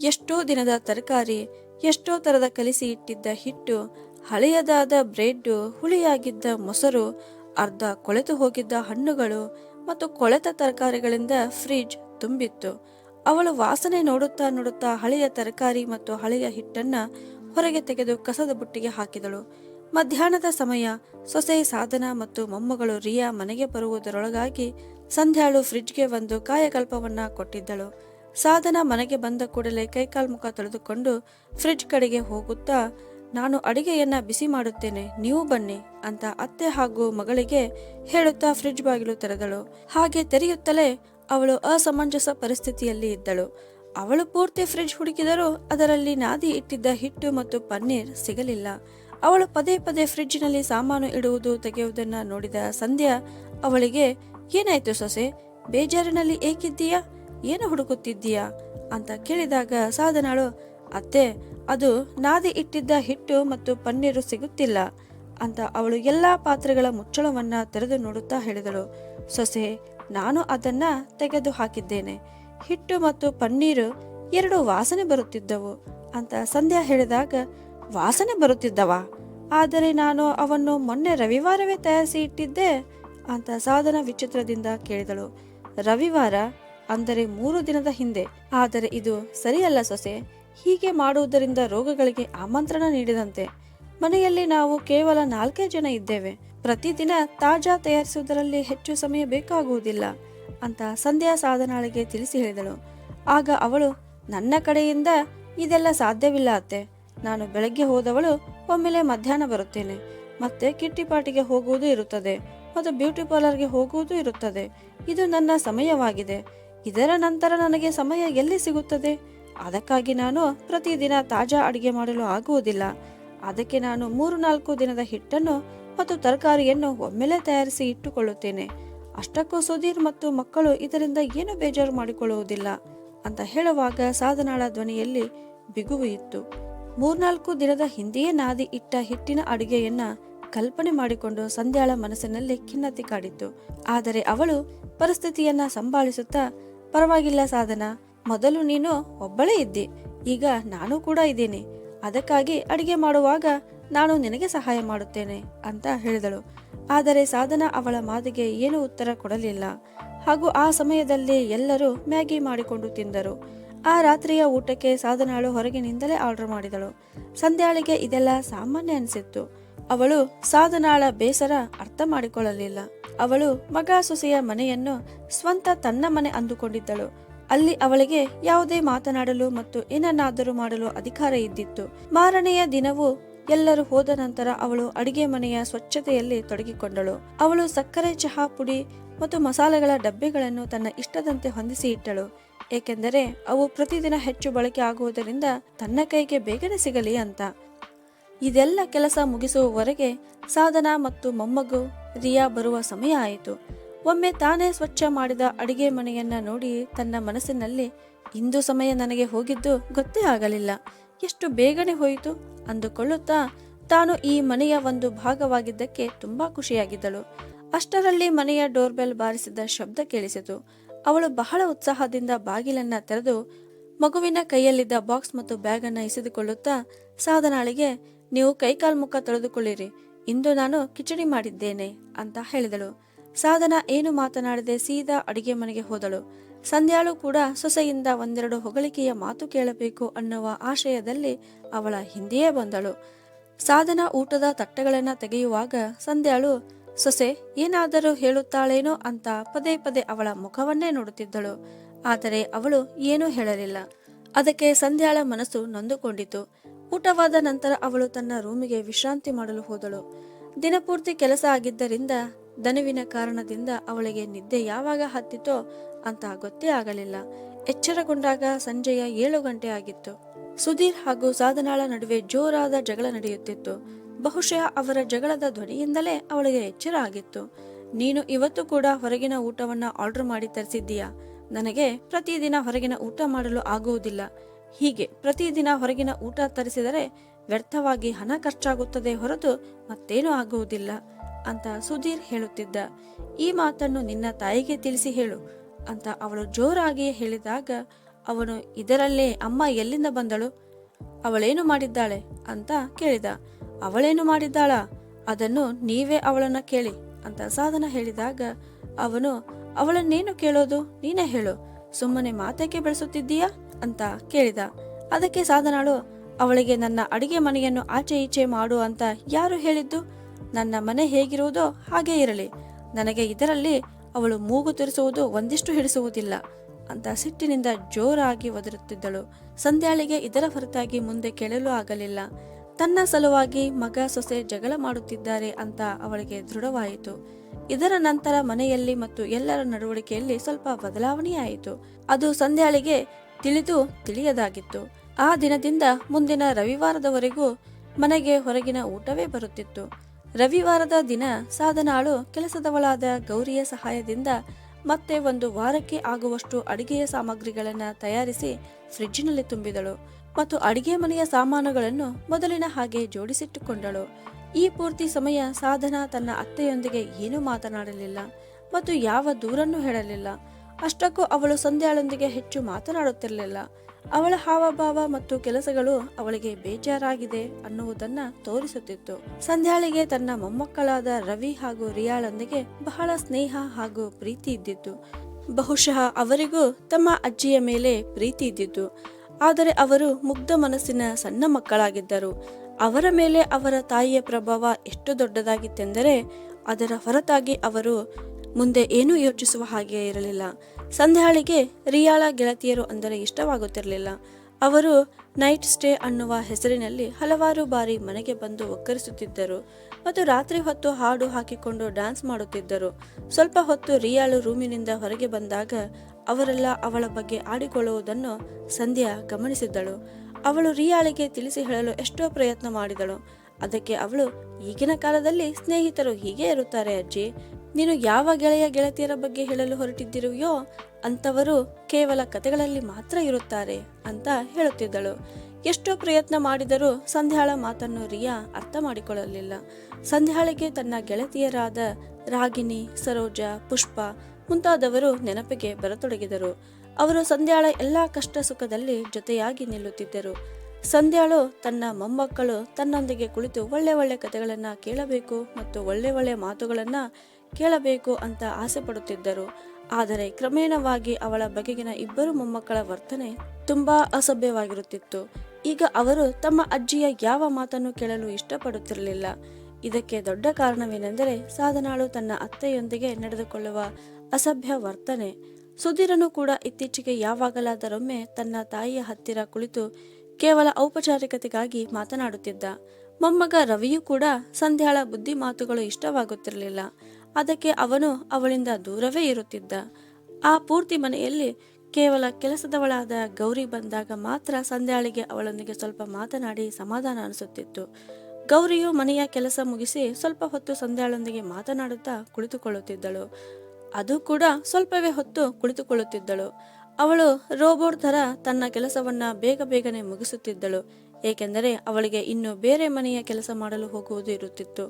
ಎಷ್ಟೋ ದಿನದ ತರಕಾರಿ, ಎಷ್ಟೋ ತರದ ಕಲಿಸಿ ಇಟ್ಟಿದ್ದ ಹಿಟ್ಟು ಹಳೆಯದಾದ ಬ್ರೆಡ್ ಹುಳಿಯಾಗಿದ್ದ ಮೊಸರು, ಅರ್ಧ ಕೊಳೆತು ಹೋಗಿದ್ದ ಹಣ್ಣುಗಳು ಮತ್ತು ಕೊಳೆತ ತರಕಾರಿಗಳಿಂದ ಫ್ರಿಡ್ಜ್ ತುಂಬಿತ್ತು. ಅವಳು ವಾಸನೆ ನೋಡುತ್ತಾ ನೋಡುತ್ತಾ ಹಳೆಯ ತರಕಾರಿ ಮತ್ತು ಹಳೆಯ ಹಿಟ್ಟನ್ನ ಹೊರಗೆ ತೆಗೆದು ಕಸದ ಬುಟ್ಟಿಗೆ ಹಾಕಿದಳು. ಮಧ್ಯಾಹ್ನದ ಸಮಯ ಸೊಸೆ ಸಾಧನ ಮತ್ತು ಮೊಮ್ಮಗಳು ರಿಯಾ ಮನೆಗೆ ಬರುವುದರೊಳಗಾಗಿ ಸಂಧ್ಯಾಳು ಫ್ರಿಡ್ಜ್ಗೆ ಒಂದು ಕಾಯಕಲ್ಪವನ್ನ ಕೊಟ್ಟಿದ್ದಳು. ಸಾಧನ ಮನೆಗೆ ಬಂದ ಕೂಡಲೇ ಕೈಕಾಲ್ ಮುಖ ತೊಳೆದುಕೊಂಡು ಫ್ರಿಡ್ಜ್ ಕಡೆಗೆ ಹೋಗುತ್ತಾ ನಾನು ಅಡಿಗೆಯನ್ನ ಬಿಸಿ ಮಾಡುತ್ತೇನೆ, ನೀವು ಬನ್ನಿ ಅಂತ ಅತ್ತೆ ಹಾಗೂ ಮಗಳಿಗೆ ಹೇಳುತ್ತಾ ಫ್ರಿಡ್ಜ್ ಬಾಗಿಲು ತೆರೆದಳು. ಹಾಗೆ ತೆರೆಯುತ್ತಲೇ ಅವಳು ಅಸಮಂಜಸ ಪರಿಸ್ಥಿತಿಯಲ್ಲಿ ಇದ್ದಳು. ಅವಳು ಪೂರ್ತಿ ಫ್ರಿಡ್ಜ್ ಹುಡುಕಿದರೂ ಅದರಲ್ಲಿ ನಾದಿ ಇಟ್ಟಿದ್ದ ಹಿಟ್ಟು ಮತ್ತು ಪನ್ನೀರ್ ಸಿಗಲಿಲ್ಲ. ಅವಳು ಪದೇ ಪದೇ ಫ್ರಿಡ್ಜ್ನಲ್ಲಿ ಸಾಮಾನು ಇಡುವುದು ತೆಗೆಯುವುದನ್ನ ನೋಡಿದ ಸಂಧ್ಯಾ, ಅವಳಿಗೆ, ಏನಾಯ್ತು ಸೊಸೆ? ಬೇಜಾರಿನಲ್ಲಿ ಏಕಿದ್ದೀಯಾ? ಏನು ಹುಡುಕುತ್ತಿದ್ದೀಯಾ? ಅಂತ ಕೇಳಿದಾಗ ಸಾಧನಾಳು ಅತ್ತೆ, ಅದು ನಾದಿ ಇಟ್ಟಿದ್ದ ಹಿಟ್ಟು ಮತ್ತು ಪನ್ನೀರು ಸಿಗುತ್ತಿಲ್ಲ ಅಂತ ಅವಳು ಎಲ್ಲಾ ಪಾತ್ರೆಗಳ ಮುಚ್ಚಳವನ್ನ ತೆರೆದು ನೋಡುತ್ತಾ ಹೇಳಿದಳು. ಸೊಸೆ, ನಾನು ಅದನ್ನ ತೆಗೆದು ಹಾಕಿದ್ದೇನೆ. ಹಿಟ್ಟು ಮತ್ತು ಪನ್ನೀರು ಎರಡು ವಾಸನೆ ಬರುತ್ತಿದ್ದವು ಅಂತ ಸಂಧ್ಯಾ ಹೇಳಿದಾಗ, ವಾಸನೆ ಬರುತ್ತಿದ್ದವ? ಆದರೆ ನಾನು ಅವನ್ನು ಮೊನ್ನೆ ರವಿವಾರವೇ ತಯಾರಿಸಿ ಇಟ್ಟಿದ್ದೆ ಅಂತ ಸಾಧನ ವಿಚಿತ್ರದಿಂದ ಕೇಳಿದಳು. ರವಿವಾರ? ಅಂದರೆ ಮೂರು ದಿನದ ಹಿಂದೆ. ಆದರೆ ಇದು ಸರಿಯಲ್ಲ ಸೊಸೆ. ಹೀಗೆ ಮಾಡುವುದರಿಂದ ರೋಗಗಳಿಗೆ ಆಮಂತ್ರಣ ನೀಡಿದಂತೆ. ಮನೆಯಲ್ಲಿ ನಾವು ಕೇವಲ ನಾಲ್ಕೇ ಜನ ಇದ್ದೇವೆ. ಪ್ರತಿದಿನ ತಾಜಾ ತಯಾರಿಸುವುದರಲ್ಲಿ ಹೆಚ್ಚು ಸಮಯ ಬೇಕಾಗುವುದಿಲ್ಲ ಅಂತ ಸಂಧ್ಯಾ ಸಾಧನಾಳಿಗೆ ತಿಳಿಸಿ ಹೇಳಿದಳು. ಆಗ ಅವಳು, ನನ್ನ ಕಡೆಯಿಂದ ಇದೆಲ್ಲ ಸಾಧ್ಯವಿಲ್ಲ ಅತ್ತೆ. ನಾನು ಬೆಳಗ್ಗೆ ಹೋದವಳು, ಒಮ್ಮೆಲೆ ಮಧ್ಯಾಹ್ನ ಬರುತ್ತೇನೆ. ಮತ್ತೆ ಕಿಟ್ಟಿ ಪಾರ್ಟಿಗೆ ಹೋಗುವುದು ಇರುತ್ತದೆ, ಮತ್ತು ಬ್ಯೂಟಿ ಪಾರ್ಲರ್ಗೆ ಹೋಗುವುದು ಇರುತ್ತದೆ. ಇದು ನನ್ನ ಸಮಯವಾಗಿದೆ. ಇದರ ನಂತರ ನನಗೆ ಸಮಯ ಎಲ್ಲಿ ಸಿಗುತ್ತದೆ? ಅದಕ್ಕಾಗಿ ನಾನು ಪ್ರತಿದಿನ ತಾಜಾ ಅಡುಗೆ ಮಾಡಲು ಆಗುವುದಿಲ್ಲ. ಅದಕ್ಕೆ ನಾನು ಮೂರು ನಾಲ್ಕು ದಿನದ ಹಿಟ್ಟನ್ನು ಮತ್ತು ತರಕಾರಿಯನ್ನು ಒಮ್ಮೆಲೆ ತಯಾರಿಸಿ ಇಟ್ಟುಕೊಳ್ಳುತ್ತೇನೆ. ಅಷ್ಟಕ್ಕೂ ಸುಧೀರ್ ಮತ್ತು ಮಕ್ಕಳು ಇದರಿಂದ ಏನು ಬೇಜಾರು ಮಾಡಿಕೊಳ್ಳುವುದಿಲ್ಲ ಅಂತ ಹೇಳುವಾಗ ಸಾಧನಾಳ ಧ್ವನಿಯಲ್ಲಿ ಬಿಗುವು ಇತ್ತು. ಮೂರ್ನಾಲ್ಕು ದಿನದ ಹಿಂದೆಯೇ ನಾದಿ ಇಟ್ಟ ಹಿಟ್ಟಿನ ಅಡುಗೆಯನ್ನ ಕಲ್ಪನೆ ಮಾಡಿಕೊಂಡು ಸಂಧ್ಯಾಳ ಮನಸ್ಸಿನಲ್ಲಿ ಖಿನ್ನತಿ ಕಾಡಿತ್ತು. ಆದರೆ ಅವಳು ಪರಿಸ್ಥಿತಿಯನ್ನ ಸಂಭಾಳಿಸುತ್ತಾ, ಪರವಾಗಿಲ್ಲ ಸಾಧನ ಮೊದಲು ನೀನು ಒಬ್ಬಳೇ ಇದ್ದಿ. ಈಗ ನಾನು ಕೂಡ ಇದ್ದೀನಿ. ಅದಕ್ಕಾಗಿ ಅಡಿಗೆ ಮಾಡುವಾಗ ನಾನು ನಿನಗೆ ಸಹಾಯ ಮಾಡುತ್ತೇನೆ ಅಂತ ಹೇಳಿದಳು. ಆದರೆ ಸಾಧನ ಅವಳ ಮಾತಿಗೆ ಏನು ಉತ್ತರ ಕೊಡಲಿಲ್ಲ. ಹಾಗೂ ಆ ಸಮಯದಲ್ಲಿ ಎಲ್ಲರೂ ಮ್ಯಾಗಿ ಮಾಡಿಕೊಂಡು ತಿಂದರು. ಆ ರಾತ್ರಿಯ ಊಟಕ್ಕೆ ಸಾಧನಾಳು ಹೊರಗಿನಿಂದಲೇ ಆರ್ಡರ್ ಮಾಡಿದಳು. ಸಂಧ್ಯಾಳಿಗೆ ಇದೆಲ್ಲ ಸಾಮಾನ್ಯ ಅನಿಸಿತ್ತು. ಅವಳು ಸಾಧನಾಳ ಬೇಸರ ಅರ್ಥ ಮಾಡಿಕೊಳ್ಳಲಿಲ್ಲ. ಅವಳು ಮಗ ಸೊಸೆಯ ಮನೆಯನ್ನು ಸ್ವಂತ ತನ್ನ ಮನೆ ಅಂದುಕೊಂಡಿದ್ದಳು. ಅಲ್ಲಿ ಅವಳಿಗೆ ಯಾವುದೇ ಮಾತನಾಡಲು ಮತ್ತು ಏನನ್ನಾದರೂ ಮಾಡಲು ಅಧಿಕಾರ ಇದ್ದಿತ್ತು. ಮಾರನೆಯ ದಿನವೂ ಎಲ್ಲರೂ ಹೋದ ನಂತರ ಅವಳು ಅಡಿಗೆ ಮನೆಯ ಸ್ವಚ್ಛತೆಯಲ್ಲಿ ತೊಡಗಿಕೊಂಡಳು. ಅವಳು ಸಕ್ಕರೆ, ಚಹಾ ಪುಡಿ ಮತ್ತು ಮಸಾಲೆಗಳ ಡಬ್ಬೆಗಳನ್ನು ತನ್ನ ಇಷ್ಟದಂತೆ ಹೊಂದಿಸಿ ಇಟ್ಟಳು. ಏಕೆಂದರೆ ಅವು ಪ್ರತಿದಿನ ಹೆಚ್ಚು ಬಳಕೆ ಆಗುವುದರಿಂದ ತನ್ನ ಕೈಗೆ ಬೇಗನೆ ಸಿಗಲಿ ಅಂತ. ಇದೆಲ್ಲ ಕೆಲಸ ಮುಗಿಸುವವರೆಗೆ ಸಾಧನ ಮತ್ತು ಮೊಮ್ಮಗು ರಿಯಾ ಬರುವ ಸಮಯ ಆಯಿತು. ಒಮ್ಮೆ ತಾನೇ ಸ್ವಚ್ಛ ಮಾಡಿದ ಅಡಿಗೆ ಮನೆಯನ್ನ ನೋಡಿ ತನ್ನ ಮನಸ್ಸಿನಲ್ಲಿ, ಇಂದು ಸಮಯ ನನಗೆ ಹೋಗಿದ್ದು ಗೊತ್ತೇ ಆಗಲಿಲ್ಲ. ಎಷ್ಟು ಬೇಗನೆ ಹೋಯಿತು? ಅಂದುಕೊಳ್ಳುತ್ತಾ ತಾನು ಈ ಮನೆಯ ಒಂದು ಭಾಗವಾಗಿದ್ದಕ್ಕೆ ತುಂಬಾ ಖುಷಿಯಾಗಿದ್ದಳು. ಅಷ್ಟರಲ್ಲಿ ಮನೆಯ ಡೋರ್ಬೆಲ್ ಬಾರಿಸಿದ ಶಬ್ದ ಕೇಳಿಸಿತು. ಅವಳು ಬಹಳ ಉತ್ಸಾಹದಿಂದ ಬಾಗಿಲನ್ನ ತೆರೆದು ಮಗುವಿನ ಕೈಯಲ್ಲಿದ್ದ ಬಾಕ್ಸ್ ಮತ್ತು ಬ್ಯಾಗ್ ಅನ್ನ ಎಸೆದುಕೊಳ್ಳುತ್ತಾ ಸಾಧನಾಳಿಗೆ, ನೀವು ಕೈಕಾಲ್ ಮುಖ ತೊಳೆದುಕೊಳ್ಳಿರಿ. ಇಂದು ನಾನು ಕಿಚಡಿ ಮಾಡಿದ್ದೇನೆ ಅಂತ ಹೇಳಿದಳು. ಸಾಧನ ಏನು ಮಾತನಾಡದೆ ಸೀದಾ ಅಡಿಗೆ ಮನೆಗೆ ಹೋದಳು. ಸಂಧ್ಯಾಳು ಕೂಡ ಸೊಸೆಯಿಂದ ಒಂದೆರಡು ಹೊಗಳಿಕೆಯ ಮಾತು ಕೇಳಬೇಕು ಅನ್ನುವ ಆಶಯದಲ್ಲಿ ಅವಳ ಹಿಂದೆಯೇ ಬಂದಳು. ಸಾಧನ ಊಟದ ತಟ್ಟೆಗಳನ್ನು ತೆಗೆಯುವಾಗ ಸಂಧ್ಯಾಳು, ಸೊಸೆ, ಏನಾದರೂ ಹೇಳುತ್ತಾಳೇನೋ ಅಂತ ಪದೇ ಪದೇ ಅವಳ ಮುಖವನ್ನೇ ನೋಡುತ್ತಿದ್ದಳು. ಆದರೆ ಅವಳು ಏನೂ ಹೇಳಲಿಲ್ಲ. ಅದಕ್ಕೆ ಸಂಧ್ಯಾಳ ಮನಸ್ಸು ನೊಂದುಕೊಂಡಿತು. ಊಟವಾದ ನಂತರ ಅವಳು ತನ್ನ ರೂಮಿಗೆ ವಿಶ್ರಾಂತಿ ಮಾಡಲು ಹೋದಳು. ದಿನಪೂರ್ತಿ ಕೆಲಸ ಆಗಿದ್ದರಿಂದ ದನುವಿನ ಕಾರಣದಿಂದ ಅವಳಿಗೆ ನಿದ್ದೆ ಯಾವಾಗ ಹತ್ತಿತೋ ಅಂತ ಗೊತ್ತೇ ಆಗಲಿಲ್ಲ. ಎಚ್ಚರಗೊಂಡಾಗ ಸಂಜೆಯ ಏಳು ಗಂಟೆ ಆಗಿತ್ತು. ಸುಧೀರ್ ಹಾಗೂ ಸಾಧನಾಳ ನಡುವೆ ಜೋರಾದ ಜಗಳ ನಡೆಯುತ್ತಿತ್ತು. ಬಹುಶಃ ಅವರ ಜಗಳದ ಧ್ವನಿಯಿಂದಲೇ ಅವಳಿಗೆ ಎಚ್ಚರ ಆಗಿತ್ತು. ನೀನು ಇವತ್ತು ಕೂಡ ಹೊರಗಿನ ಊಟವನ್ನ ಆರ್ಡರ್ ಮಾಡಿ ತರಿಸಿದ್ದೀಯಾ? ನನಗೆ ಪ್ರತಿದಿನ ಹೊರಗಿನ ಊಟ ಮಾಡಲು ಆಗುವುದಿಲ್ಲ. ಹೀಗೆ ಪ್ರತಿದಿನ ಹೊರಗಿನ ಊಟ ತರಿಸಿದರೆ ವ್ಯರ್ಥವಾಗಿ ಹಣ ಖರ್ಚಾಗುತ್ತದೆ ಹೊರತು ಮತ್ತೇನೂ ಆಗುವುದಿಲ್ಲ. ಅಂತ ಸುಧೀರ್ ಹೇಳುತ್ತಿದ್ದ. ಈ ಮಾತನ್ನು ನಿನ್ನ ತಾಯಿಗೆ ತಿಳಿಸಿ ಹೇಳು ಅಂತ ಅವಳು ಜೋರಾಗಿ ಹೇಳಿದಾಗ, ಅವನು ಇದರಲ್ಲೇ ಅಮ್ಮ ಎಲ್ಲಿಂದ ಬಂದಳು? ಅವಳೇನು ಮಾಡಿದ್ದಾಳೆ ಅಂತ ಕೇಳಿದ. ಅವಳೇನು ಮಾಡಿದ್ದಾಳ? ಅದನ್ನು ನೀವೇ ಅವಳನ್ನ ಕೇಳಿ ಅಂತ ಸಾಧನ ಹೇಳಿದಾಗ, ಅವನು, ಅವಳನ್ನೇನು ಕೇಳೋದು? ನೀನೇ ಹೇಳು. ಸುಮ್ಮನೆ ಮಾತಕ್ಕೆ ಬೆಳೆಸುತ್ತಿದ್ದೀಯಾ? ಅಂತ ಕೇಳಿದ. ಅದಕ್ಕೆ ಸಾಧನಾಳು, ಅವಳಿಗೆ ನನ್ನ ಅಡಿಗೆ ಮನೆಯನ್ನು ಆಚೆ ಈಚೆ ಮಾಡು ಅಂತ ಯಾರು ಹೇಳಿದ್ದು? ನನ್ನ ಮನೆ ಹೇಗಿರುವುದೋ ಹಾಗೇ ಇರಲಿ. ನನಗೆ ಇದರಲ್ಲಿ ಅವಳು ಮೂಗು ತುರಿಸುವುದು ಒಂದಿಷ್ಟು ಹಿಡಿಸುವುದಿಲ್ಲ. ಅಂತ ಸಿಟ್ಟಿನಿಂದ ಜೋರಾಗಿ ಒದರುತ್ತಿದ್ದಳು. ಸಂಧ್ಯಾಳಿಗೆ ಇದರ ಹೊರತಾಗಿ ಮುಂದೆ ಕೇಳಲು ಆಗಲಿಲ್ಲ. ತನ್ನ ಸಲುವಾಗಿ ಮಗ ಸೊಸೆ ಜಗಳ ಮಾಡುತ್ತಿದ್ದಾರೆ ಅಂತ ಅವಳಿಗೆ ದೃಢವಾಯಿತು. ಇದರ ನಂತರ ಮನೆಯಲ್ಲಿ ಮತ್ತು ಎಲ್ಲರ ನಡವಳಿಕೆಯಲ್ಲಿ ಸ್ವಲ್ಪ ಬದಲಾವಣೆಯಾಯಿತು. ಅದು ಸಂಧ್ಯಾಳಿಗೆ ತಿಳಿದು ತಿಳಿಯದಾಗಿತ್ತು. ಆ ದಿನದಿಂದ ಮುಂದಿನ ರವಿವಾರದವರೆಗೂ ಮನೆಗೆ ಹೊರಗಿನ ಊಟವೇ ಬರುತ್ತಿತ್ತು. ರವಿವಾರದ ದಿನ ಸಾಧನಾಳು ಕೆಲಸದವಳಾದ ಗೌರಿಯ ಸಹಾಯದಿಂದ ಮತ್ತೆ ಒಂದು ವಾರಕ್ಕೆ ಆಗುವಷ್ಟು ಅಡಿಗೆಯ ಸಾಮಗ್ರಿಗಳನ್ನು ತಯಾರಿಸಿ ಫ್ರಿಡ್ಜ್ನಲ್ಲಿ ತುಂಬಿದಳು ಮತ್ತು ಅಡಿಗೆ ಮನೆಯ ಸಾಮಾನುಗಳನ್ನು ಮೊದಲಿನ ಹಾಗೆ ಜೋಡಿಸಿಟ್ಟುಕೊಂಡಳು. ಈ ಪೂರ್ತಿ ಸಮಯ ಸಾಧನ ತನ್ನ ಅತ್ತೆಯೊಂದಿಗೆ ಏನೂ ಮಾತನಾಡಲಿಲ್ಲ ಮತ್ತು ಯಾವ ದೂರನ್ನೂ ಹೇಳಲಿಲ್ಲ. ಅಷ್ಟಕ್ಕೂ ಅವಳು ಸಂಧ್ಯಾಳೊಂದಿಗೆ ಹೆಚ್ಚು ಮಾತನಾಡುತ್ತಿರಲಿಲ್ಲ. ಅವಳ ಹಾವಭಾವ ಮತ್ತು ಕೆಲಸಗಳು ಅವಳಿಗೆ ಬೇಜಾರಾಗಿದೆ ಅನ್ನುವುದನ್ನ ತೋರಿಸುತ್ತಿತ್ತು. ಸಂಧ್ಯಾಳಿಗೆ ತನ್ನ ಮೊಮ್ಮಕ್ಕಳಾದ ರವಿ ಹಾಗೂ ರಿಯಾಳೊಂದಿಗೆ ಬಹಳ ಸ್ನೇಹ ಹಾಗೂ ಪ್ರೀತಿ ಇದ್ದಿತ್ತು. ಬಹುಶಃ ಅವರಿಗೂ ತಮ್ಮ ಅಜ್ಜಿಯ ಮೇಲೆ ಪ್ರೀತಿ ಇದ್ದಿತ್ತು. ಆದರೆ ಅವರು ಮುಗ್ಧ ಮನಸ್ಸಿನ ಸಣ್ಣ ಮಕ್ಕಳಾಗಿದ್ದರು. ಅವರ ಮೇಲೆ ಅವರ ತಾಯಿಯ ಪ್ರಭಾವ ಎಷ್ಟು ದೊಡ್ಡದಾಗಿತ್ತೆಂದರೆ ಅದರ ಹೊರತಾಗಿ ಅವರು ಮುಂದೆ ಏನೂ ಯೋಚಿಸುವ ಹಾಗೆ ಇರಲಿಲ್ಲ. ಸಂಧ್ಯಾಳಿಗೆ, ರಿಯಾಳ ಗೆಳತಿಯರು ಅಂದರೆ ಇಷ್ಟವಾಗುತ್ತಿರಲಿಲ್ಲ. ಅವರು ನೈಟ್ ಸ್ಟೇ ಅನ್ನುವ ಹೆಸರಿನಲ್ಲಿ ಹಲವಾರು ಬಾರಿ ಮನೆಗೆ ಬಂದು ಒಕ್ಕರಿಸುತ್ತಿದ್ದರು ಮತ್ತು ರಾತ್ರಿ ಹೊತ್ತು ಹಾಡು ಹಾಕಿಕೊಂಡು ಡ್ಯಾನ್ಸ್ ಮಾಡುತ್ತಿದ್ದರು. ಸ್ವಲ್ಪ ಹೊತ್ತು ರಿಯಾಳು ರೂಮಿನಿಂದ ಹೊರಗೆ ಬಂದಾಗ ಅವರೆಲ್ಲ ಅವಳ ಬಗ್ಗೆ ಆಡಿಕೊಳ್ಳುವುದನ್ನು ಸಂಧ್ಯಾ ಗಮನಿಸಿದ್ದಳು. ಅವಳು ರಿಯಾಳಿಗೆ ತಿಳಿಸಿ ಹೇಳಲು ಎಷ್ಟೋ ಪ್ರಯತ್ನ ಮಾಡಿದಳು. ಅದಕ್ಕೆ ಅವಳು, ಈಗಿನ ಕಾಲದಲ್ಲಿ ಸ್ನೇಹಿತರು ಹೀಗೆ ಇರುತ್ತಾರೆ ಅಜ್ಜಿ. ನೀನು ಯಾವ ಗೆಳೆಯ ಗೆಳತಿಯರ ಬಗ್ಗೆ ಹೇಳಲು ಹೊರಟಿದ್ದಿರುವೆಯೋ ಅಂತವರು ಕೇವಲ ಕತೆಗಳಲ್ಲಿ ಮಾತ್ರ ಇರುತ್ತಾರೆ ಅಂತ ಹೇಳುತ್ತಿದ್ದಳು. ಎಷ್ಟೋ ಪ್ರಯತ್ನ ಮಾಡಿದರೂ ಸಂಧ್ಯಾಳ ಮಾತನ್ನು ರಿಯಾ ಅರ್ಥ ಮಾಡಿಕೊಳ್ಳಲಿಲ್ಲ. ಸಂಧ್ಯಾಳಿಗೆ ತನ್ನ ಗೆಳತಿಯರಾದ ರಾಗಿಣಿ, ಸರೋಜ, ಪುಷ್ಪ ಮುಂತಾದವರು ನೆನಪಿಗೆ ಬರತೊಡಗಿದರು. ಅವರು ಸಂಧ್ಯಾಳ ಎಲ್ಲಾ ಕಷ್ಟ ಸುಖದಲ್ಲಿ ಜೊತೆಯಾಗಿ ನಿಲ್ಲುತ್ತಿದ್ದರು. ಸಂಧ್ಯಾಳು ತನ್ನ ಮೊಮ್ಮಕ್ಕಳು ತನ್ನೊಂದಿಗೆ ಕುಳಿತು ಒಳ್ಳೆ ಒಳ್ಳೆ ಕಥೆಗಳನ್ನು ಕೇಳಬೇಕು ಮತ್ತು ಒಳ್ಳೆ ಒಳ್ಳೆ ಮಾತುಗಳನ್ನು ಕೇಳಬೇಕು ಅಂತ ಆಸೆ ಪಡುತ್ತಿದ್ದರು. ಆದರೆ ಕ್ರಮೇಣವಾಗಿ ಅವಳ ಬಗೆಗಿನ ಇಬ್ಬರು ಮೊಮ್ಮಕ್ಕಳ ವರ್ತನೆ ತುಂಬಾ ಅಸಭ್ಯವಾಗಿರುತ್ತಿತ್ತು. ಈಗ ಅವರು ತಮ್ಮ ಅಜ್ಜಿಯ ಯಾವ ಮಾತನ್ನು ಕೇಳಲು ಇಷ್ಟಪಡುತ್ತಿರಲಿಲ್ಲ. ಇದಕ್ಕೆ ದೊಡ್ಡ ಕಾರಣವೇನೆಂದರೆ ಸಾಧನಾಳು ತನ್ನ ಅತ್ತೆಯೊಂದಿಗೆ ನಡೆದುಕೊಳ್ಳುವ ಅಸಭ್ಯ ವರ್ತನೆ. ಸುಧೀರನು ಕೂಡ ಇತ್ತೀಚೆಗೆ ಯಾವಾಗಲಾದರೊಮ್ಮೆ ತನ್ನ ತಾಯಿಯ ಹತ್ತಿರ ಕುಳಿತು ಕೇವಲ ಔಪಚಾರಿಕತೆಗಾಗಿ ಮಾತನಾಡುತ್ತಿದ್ದ. ಮೊಮ್ಮಗ ರವಿಯೂ ಕೂಡ ಸಂಧ್ಯಾಳ ಬುದ್ಧಿ ಮಾತುಗಳು ಇಷ್ಟವಾಗುತ್ತಿರಲಿಲ್ಲ. ಅದಕ್ಕೆ ಅವನು ಅವಳಿಂದ ದೂರವೇ ಇರುತ್ತಿದ್ದ. ಆ ಪೂರ್ತಿ ಮನೆಯಲ್ಲಿ ಕೇವಲ ಕೆಲಸದವಳಾದ ಗೌರಿ ಬಂದಾಗ ಮಾತ್ರ ಸಂಧ್ಯಾಳಿಗೆ ಅವಳೊಂದಿಗೆ ಸ್ವಲ್ಪ ಮಾತನಾಡಿ ಸಮಾಧಾನ ಅನಿಸುತ್ತಿತ್ತು. ಗೌರಿಯು ಮನೆಯ ಕೆಲಸ ಮುಗಿಸಿ ಸ್ವಲ್ಪ ಹೊತ್ತು ಸಂಧ್ಯಾಳೊಂದಿಗೆ ಮಾತನಾಡುತ್ತಾ ಕುಳಿತುಕೊಳ್ಳುತ್ತಿದ್ದಳು. ಅದು ಕೂಡ ಸ್ವಲ್ಪವೇ ಹೊತ್ತು ಕುಳಿತುಕೊಳ್ಳುತ್ತಿದ್ದಳು. ಅವಳು ರೋಬೋಟ್ ಥರ ತನ್ನ ಕೆಲಸವನ್ನ ಬೇಗ ಬೇಗನೆ ಮುಗಿಸುತ್ತಿದ್ದಳು, ಏಕೆಂದರೆ ಅವಳಿಗೆ ಇನ್ನು ಬೇರೆ ಮನೆಯ ಕೆಲಸ ಮಾಡಲು ಹೋಗುವುದು ಇರುತ್ತಿತ್ತು.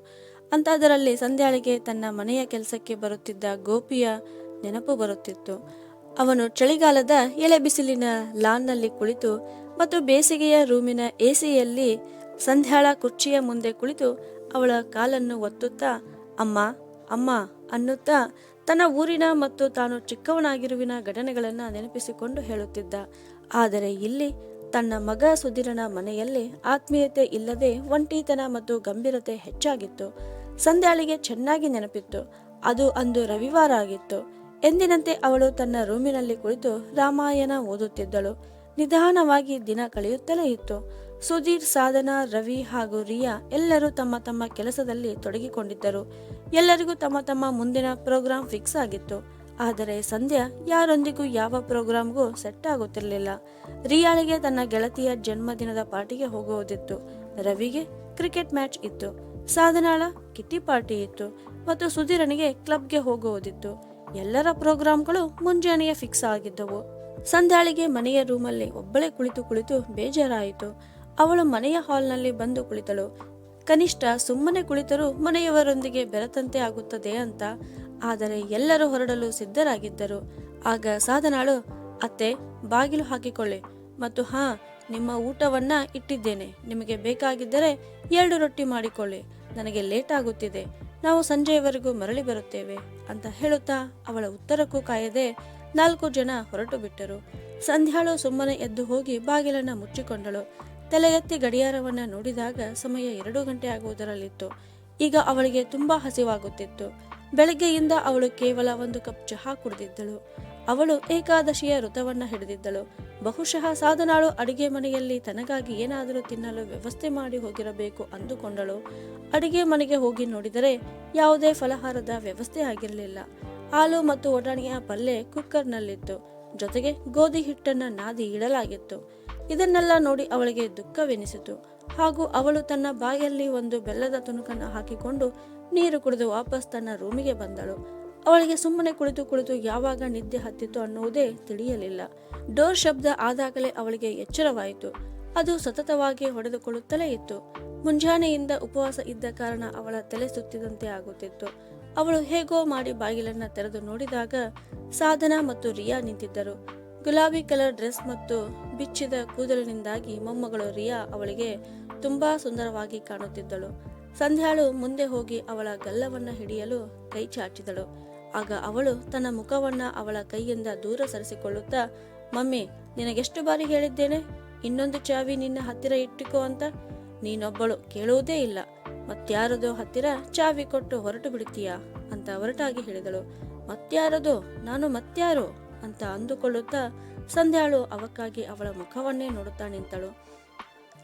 ಅಂಥದರಲ್ಲಿ ಸಂಧ್ಯಾಳಿಗೆ ತನ್ನ ಮನೆಯ ಕೆಲಸಕ್ಕೆ ಬರುತ್ತಿದ್ದ ಗೋಪಿಯ ನೆನಪು ಬರುತ್ತಿತ್ತು. ಅವನು ಚಳಿಗಾಲದ ಎಲೆ ಬಿಸಿಲಿನ ಲಾನ್ನಲ್ಲಿ ಕುಳಿತು ಮತ್ತು ಬೇಸಿಗೆಯ ರೂಮಿನ ಎಸಿಯಲ್ಲಿ ಸಂಧ್ಯಾಳ ಕುರ್ಚಿಯ ಮುಂದೆ ಕುಳಿತು ಅವಳ ಕಾಲನ್ನು ಒತ್ತುತ್ತಾ, ಅಮ್ಮ ಅಮ್ಮ, ಅನ್ನುತ್ತಾ ತನ್ನ ಊರಿನ ಮತ್ತು ತಾನು ಚಿಕ್ಕವನಾಗಿರುವಿನ ಘಟನೆಗಳನ್ನು ನೆನಪಿಸಿಕೊಂಡು ಹೇಳುತ್ತಿದ್ದ. ಆದರೆ ಇಲ್ಲಿ ತನ್ನ ಮಗ ಸುಧೀರನ ಮನೆಯಲ್ಲಿ ಆತ್ಮೀಯತೆ ಇಲ್ಲದೆ ಒಂಟಿತನ ಮತ್ತು ಗಂಭೀರತೆ ಹೆಚ್ಚಾಗಿತ್ತು. ಸಂಧ್ಯಾಳಿಗೆ ಚೆನ್ನಾಗಿ ನೆನಪಿತ್ತು. ಅದು ಅಂದು ರವಿವಾರ ಆಗಿತ್ತು. ಎಂದಿನಂತೆ ಅವಳು ತನ್ನ ರೂಮಿನಲ್ಲಿ ಕುಳಿತು ರಾಮಾಯಣ ಓದುತ್ತಿದ್ದಳು. ನಿಧಾನವಾಗಿ ದಿನ ಕಳೆಯುತ್ತಲೇ ಇತ್ತು. ಸುಧೀರ್, ಸಾಧನಾ, ರವಿ ಹಾಗೂ ರಿಯಾ ಎಲ್ಲರೂ ತಮ್ಮ ತಮ್ಮ ಕೆಲಸದಲ್ಲಿ ತೊಡಗಿಕೊಂಡಿದ್ದರು. ಎಲ್ಲರಿಗೂ ತಮ್ಮ ತಮ್ಮ ಮುಂದಿನ ಪ್ರೋಗ್ರಾಂ ಫಿಕ್ಸ್ ಆಗಿತ್ತು. ಆದರೆ ಸಂಧ್ಯಾ ಯಾರೊಂದಿಗೂ ಯಾವ ಪ್ರೋಗ್ರಾಂಗೂ ಸೆಟ್ ಆಗುತ್ತಿರಲಿಲ್ಲ. ರಿಯಾಳಿಗೆ ತನ್ನ ಗೆಳತಿಯ ಜನ್ಮದಿನದ ಪಾರ್ಟಿಗೆ ಹೋಗುವುದಿತ್ತು. ರವಿಗೆ ಕ್ರಿಕೆಟ್ ಮ್ಯಾಚ್ ಇತ್ತು. ಸಾಧನಾಳ ಕಿಟ್ಟಿ ಪಾರ್ಟಿ ಇತ್ತು. ಮತ್ತು ಸುಧೀರನಿಗೆ ಕ್ಲಬ್ಗೆ ಹೋಗುವುದಿತ್ತು. ಎಲ್ಲರ ಪ್ರೋಗ್ರಾಂಗಳು ಮುಂಜಾನೆಯೇ ಫಿಕ್ಸ್ ಆಗಿದ್ದವು. ಸಂಧ್ಯಾಳಿಗೆ ಮನೆಯ ರೂಮಲ್ಲಿ ಒಬ್ಬಳೇ ಕುಳಿತು ಕುಳಿತು ಬೇಜಾರಾಯಿತು. ಅವಳು ಮನೆಯ ಹಾಲ್ನಲ್ಲಿ ಬಂದು ಕುಳಿತಳು. ಕನಿಷ್ಠ ಸುಮ್ಮನೆ ಕುಳಿತರೂ ಮನೆಯವರೊಂದಿಗೆ ಬೆರತಂತೆ ಆಗುತ್ತದೆ ಅಂತ. ಆದರೆ ಎಲ್ಲರೂ ಹೊರಡಲು ಸಿದ್ಧರಾಗಿದ್ದರು. ಆಗ ಸಾಧನಾಳು, ಅತ್ತೆ, ಬಾಗಿಲು ಹಾಕಿಕೊಳ್ಳಿ. ಮತ್ತು ಹಾ, ನಿಮ್ಮ ಊಟವನ್ನ ಇಟ್ಟಿದ್ದೇನೆ. ನಿಮಗೆ ಬೇಕಾಗಿದ್ದರೆ ಎರಡು ರೊಟ್ಟಿ ಮಾಡಿಕೊಳ್ಳಿ. ನನಗೆ ಲೇಟ್ ಆಗುತ್ತಿದೆ. ನಾವು ಸಂಜೆಯವರೆಗೂ ಮರಳಿ ಬರುತ್ತೇವೆ, ಅಂತ ಹೇಳುತ್ತಾ ಅವಳ ಉತ್ತರಕ್ಕೂ ಕಾಯದೆ ನಾಲ್ಕು ಜನ ಹೊರಟು ಬಿಟ್ಟರು ಸಂಧ್ಯಾಳು ಸುಮ್ಮನೆ ಎದ್ದು ಹೋಗಿ ಬಾಗಿಲನ್ನ ಮುಚ್ಚಿಕೊಂಡಳು. ತಲೆ ಎತ್ತಿ ಗಡಿಯಾರವನ್ನು ನೋಡಿದಾಗ ಸಮಯ ಎರಡು ಗಂಟೆ ಆಗುವುದರಲ್ಲಿತ್ತು. ಈಗ ಅವಳಿಗೆ ತುಂಬಾ ಹಸಿವಾಗುತ್ತಿತ್ತು. ಬೆಳಗ್ಗೆಯಿಂದ ಅವಳು ಕೇವಲ ಒಂದು ಕಪ್ ಚಹಾ ಕುಡಿದಿದ್ದಳು. ಅವಳು ಏಕಾದಶಿಯ ಋತವನ್ನ ಹಿಡಿದಿದ್ದಳು. ಬಹುಶಃ ಸಾಧನಾಳು ಅಡಿಗೆ ಮನೆಯಲ್ಲಿ ತನಗಾಗಿ ಏನಾದರೂ ತಿನ್ನಲು ವ್ಯವಸ್ಥೆ ಮಾಡಿ ಹೋಗಿರಬೇಕು ಅಂದುಕೊಂಡಳು. ಅಡಿಗೆ ಮನೆಗೆ ಹೋಗಿ ನೋಡಿದರೆ ಯಾವುದೇ ಫಲಹಾರದ ವ್ಯವಸ್ಥೆ ಆಗಿರಲಿಲ್ಲ. ಹಾಲು ಮತ್ತು ಒಡಣೆಯ ಪಲ್ಲೆ ಕುಕ್ಕರ್ನಲ್ಲಿತ್ತು. ಜೊತೆಗೆ ಗೋಧಿ ಹಿಟ್ಟನ್ನ ನಾದಿ ಇಡಲಾಗಿತ್ತು. ಇದನ್ನೆಲ್ಲ ನೋಡಿ ಅವಳಿಗೆ ದುಃಖವೆನಿಸಿತು. ಹಾಗೂ ಅವಳು ತನ್ನ ಬಾಯಲ್ಲಿ ಒಂದು ಬೆಲ್ಲದ ತುಣುಕನ್ನು ಹಾಕಿಕೊಂಡು ನೀರು ಕುಡಿದು ವಾಪಸ್ ತನ್ನ ರೂಮಿಗೆ ಬಂದಳು. ಅವಳಿಗೆ ಸುಮ್ಮನೆ ಕುಳಿತು ಕುಳಿತು ಯಾವಾಗ ನಿದ್ದೆ ಹತ್ತಿತು ಅನ್ನುವುದೇ ತಿಳಿಯಲಿಲ್ಲ. ಡೋರ್ ಶಬ್ದ ಆದಾಗಲೇ ಅವಳಿಗೆ ಎಚ್ಚರವಾಯಿತು. ಅದು ಸತತವಾಗಿ ಹೊಡೆದುಕೊಳ್ಳುತ್ತಲೇ ಇತ್ತು. ಮುಂಜಾನೆಯಿಂದ ಉಪವಾಸ ಇದ್ದ ಕಾರಣ ಅವಳ ತಲೆ ಸುತ್ತಿದಂತೆ ಆಗುತ್ತಿತ್ತು. ಅವಳು ಹೇಗೋ ಮಾಡಿ ಬಾಗಿಲನ್ನ ತೆರೆದು ನೋಡಿದಾಗ ಸಾಧನ ಮತ್ತು ರಿಯಾ ನಿಂತಿದ್ದರು. ಗುಲಾಬಿ ಕಲರ್ ಡ್ರೆಸ್ ಮತ್ತು ಬಿಚ್ಚಿದ ಕೂದಲಿನಿಂದಾಗಿ ಮೊಮ್ಮಗಳು ರಿಯಾ ಅವಳಿಗೆ ತುಂಬಾ ಸುಂದರವಾಗಿ ಕಾಣುತ್ತಿದ್ದಳು. ಸಂಧ್ಯಾಳು ಮುಂದೆ ಹೋಗಿ ಅವಳ ಗಲ್ಲವನ್ನ ಹಿಡಿಯಲು ಕೈ ಚಾಚಿದಳು. ಆಗ ಅವಳು ತನ್ನ ಮುಖವನ್ನ ಅವಳ ಕೈಯಿಂದ ದೂರ ಸರಿಸಿಕೊಳ್ಳುತ್ತಾ, ಮಮ್ಮಿ, ನಿನಗೆಷ್ಟು ಬಾರಿ ಹೇಳಿದ್ದೇನೆ? ಇನ್ನೊಂದು ಚಾವಿ ನಿನ್ನ ಹತ್ತಿರ ಇಟ್ಟುಕೋ ಅಂತ. ನೀನೊಬ್ಬಳು ಕೇಳುವುದೇ ಇಲ್ಲ. ಮತ್ಯಾರದೋ ಹತ್ತಿರ ಚಾವಿ ಕೊಟ್ಟು ಹೊರಟು ಬಿಡ್ತೀಯಾ ಅಂತ ಹೊರಟಾಗಿ ಹೇಳಿದಳು. ಮತ್ಯಾರದೋ ನಾನು ಮತ್ಯಾರು ಅಂತ ಅಂದುಕೊಳ್ಳುತ್ತಾ ಸಂಧ್ಯಾಳು ಅವಕ್ಕಾಗಿ ಅವಳ ಮುಖವನ್ನೇ ನೋಡುತ್ತಾ ನಿಂತಳು